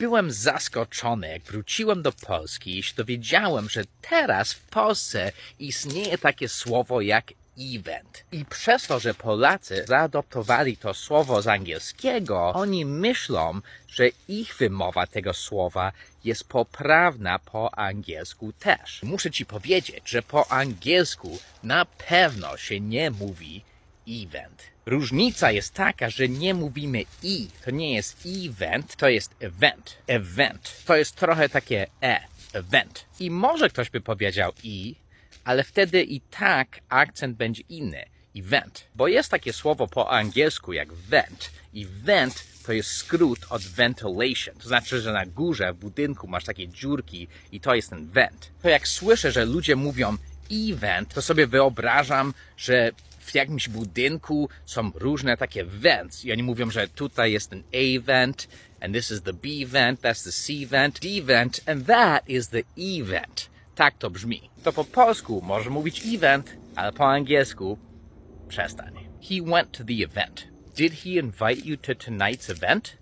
Byłem zaskoczony, jak wróciłem do Polski i się dowiedziałem, że teraz w Polsce istnieje takie słowo jak event. I przez to, że Polacy zaadoptowali to słowo z angielskiego, oni myślą, że ich wymowa tego słowa jest poprawna po angielsku też. Muszę ci powiedzieć, że po angielsku na pewno się nie mówi event. Różnica jest taka, że nie mówimy i. To nie jest event, to jest event. Event. To jest trochę takie e. Event. I może ktoś by powiedział i, ale wtedy i tak akcent będzie inny. Event. Bo jest takie słowo po angielsku jak vent. I vent to jest skrót od ventilation. To znaczy, że na górze w budynku masz takie dziurki i to jest ten vent. To jak słyszę, że ludzie mówią event, to sobie wyobrażam, że w jakimś budynku są różne takie vents i oni mówią, że tutaj jest ten A vent and this is the B vent, that's the C vent, D vent and that is the E vent. Tak to brzmi. To po polsku może mówić event, ale po angielsku przestań. He went to the event. Did he invite you to tonight's event?